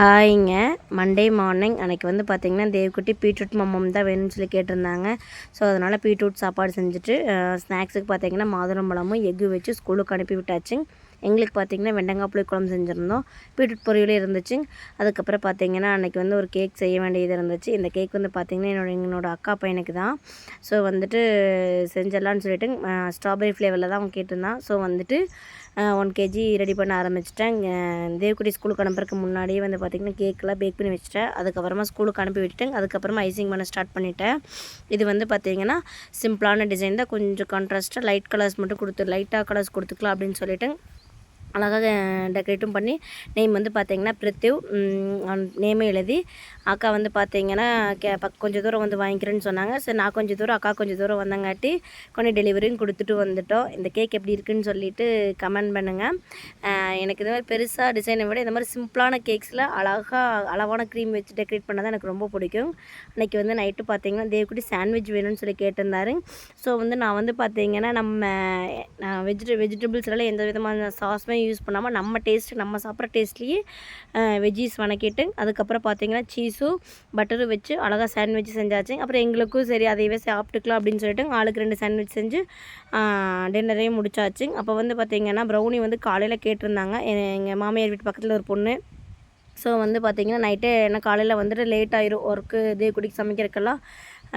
ஹாய்ங்க. Monday morning அன்றைக்கி வந்து பார்த்திங்கன்னா தேவ்குட்டி பீட்ரூட் மம்மம் தான் வேணும்னு சொல்லி கேட்டிருந்தாங்க. ஸோ அதனால் பீட்ரூட் சாப்பாடு செஞ்சுட்டு ஸ்நாக்ஸுக்கு பார்த்திங்கன்னா மாதுளம்பழமும் எக்கு வச்சு ஸ்கூலுக்கு அனுப்பி விட்டாச்சு எங்களுக்கு பார்த்திங்கன்னா வெண்டங்காய் புளி குழம்பு செஞ்சுருந்தோம். பீட்ரூட் பொரியலும் இருந்துச்சு. அதுக்கப்புறம் பார்த்திங்கன்னா அன்றைக்கி வந்து ஒரு கேக் செய்ய வேண்டியது இருந்துச்சு. இந்த கேக் வந்து பார்த்திங்கன்னா என்னோட என்னோட அக்கா பையனுக்கு தான். ஸோ வந்துட்டு செஞ்சிடலான்னு சொல்லிட்டு ஸ்ட்ராபெரி ஃப்ளேவரில் தான் அவன் கேட்டிருந்தான். ஸோ வந்துட்டு ஒன் கேஜி ரெடி பண்ண ஆரம்பிச்சிட்டேன். தேவக்குடி ஸ்கூலுக்கு அனுப்புறதுக்கு முன்னாடியே வந்து பார்த்திங்கன்னா கேக்கெலாம் பேக் பண்ணி வச்சுட்டேன். அதுக்கப்புறமா ஸ்கூலுக்கு அனுப்பி விட்டுட்டேன். அதுக்கப்புறமா ஐசிங் பண்ண ஸ்டார்ட் பண்ணிட்டேன். இது வந்து பார்த்திங்கன்னா சிம்பிளான டிசைன் தான். கொஞ்சம் கான்ட்ராஸ்ட்டாக லைட் கலர்ஸ் மட்டும் கொடுத்து லைட்டாக கலர்ஸ் கொடுத்துக்கலாம் அப்படின்னு சொல்லிட்டு அழகாக டெக்கரேட்டும் பண்ணி நேம் வந்து பார்த்தீங்கன்னா பிரித்திவ் நேமே எழுதி அக்கா வந்து பார்த்தீங்கன்னா கே கொஞ்சம் தூரம் வந்து வாங்கிக்கிறேன்னு சொன்னாங்க. சரி நான் கொஞ்சம் தூரம் அக்கா கொஞ்சம் தூரம் வந்தங்காட்டி கொஞ்சம் டெலிவரியும் கொடுத்துட்டு வந்துட்டோம். இந்த கேக் எப்படி இருக்குன்னு சொல்லிட்டு கமெண்ட் பண்ணுங்கள் எனக்கு இந்த மாதிரி பெருசாக டிசைனை விட இந்த மாதிரி சிம்பிளான கேக்ஸில் அழகாக அளவான க்ரீம் வச்சு டெக்கரேட் பண்ணால் எனக்கு ரொம்ப பிடிக்கும். அன்றைக்கி வந்து நைட்டு பார்த்தீங்கன்னா தேவக்குடி சாண்ட்விச் வேணும்னு சொல்லி கேட்டிருந்தாரு. ஸோ வந்து நான் வந்து பார்த்தீங்கன்னா நம்ம வெஜிட வெஜிடபிள்ஸ்லாம் எந்த விதமான சாஸுமே யூஸ் பண்ணாமல் நம்ம டேஸ்ட்டு நம்ம சாப்பிட்ற டேஸ்ட்லேயே வெஜ்ஜீஸ் வணக்கிட்டு அதுக்கப்புறம் பார்த்தீங்கன்னா சீஸும் பட்டரும் வச்சு அழகாக சாண்ட்விச் செஞ்சாச்சு. அப்புறம் எங்களுக்கும் சரி அதையவே சாப்பிட்டுக்கலாம் அப்படின்னு சொல்லிட்டு ஆளுக்கு ரெண்டு சாண்ட்விச் செஞ்சு டின்னரையும் முடிச்சாச்சு. அப்போ வந்து பார்த்திங்கன்னா ப்ரௌனி வந்து காலையில் கேட்டிருந்தாங்க. எங்கள் மாமியார் வீட்டு பக்கத்தில் ஒரு பொண்ணு. ஸோ வந்து பார்த்திங்கன்னா நைட்டே என்ன காலையில் வந்துட்டு லேட் ஆயிரும். ஒர்க்கு இதே குடிக்கு சமைக்கிறதுக்கெல்லாம்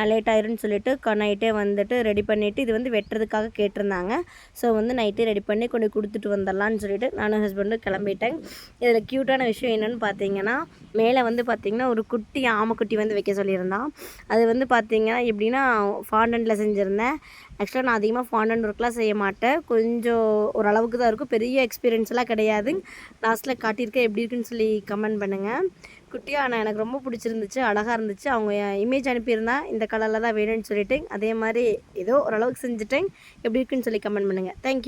லேட் ஆயிரும்னு சொல்லிட்டு நைட்டே வந்துட்டு ரெடி பண்ணிவிட்டு இது வந்து வெட்டுறதுக்காக கேட்டிருந்தாங்க. ஸோ வந்து நைட்டே ரெடி பண்ணி கொண்டு கொடுத்துட்டு வந்துடலான்னு சொல்லிட்டு நானும் ஹஸ்பண்டும் கிளம்பிட்டேன். இதில் க்யூட்டான விஷயம் என்னென்னு பார்த்தீங்கன்னா மேலே வந்து பார்த்திங்கன்னா ஒரு குட்டி ஆமக்குட்டி வந்து வைக்க சொல்லியிருந்தான். அது வந்து பார்த்திங்கன்னா எப்படின்னா ஃபாண்டனில் செஞ்சுருந்தேன். ஆக்சுவலாக நான் அதிகமாக ஃபாண்டன்ட் ஒர்க்லாம் செய்ய மாட்டேன். கொஞ்சம் ஓரளவுக்கு தான் இருக்கும். பெரிய எக்ஸ்பீரியன்ஸ்லாம் கிடையாது. லாஸ்ட்டில் காட்டியிருக்கேன். எப்படி இருக்குன்னு சொல்லி கமெண்ட் பண்ணுங்கள் குட்டியாக ஆனால் எனக்கு ரொம்ப பிடிச்சிருந்துச்சு. அழகாக இருந்துச்சு. அவங்க இமேஜ் அனுப்பியிருந்தேன் இந்த கலரில் தான் வேணும்னு சொல்லிட்டு அதே மாதிரி ஏதோ ஓரளவுக்கு செஞ்சுட்டேன். எப்படி இருக்குன்னு சொல்லி கமெண்ட் பண்ணுங்கள் தேங்க்யூ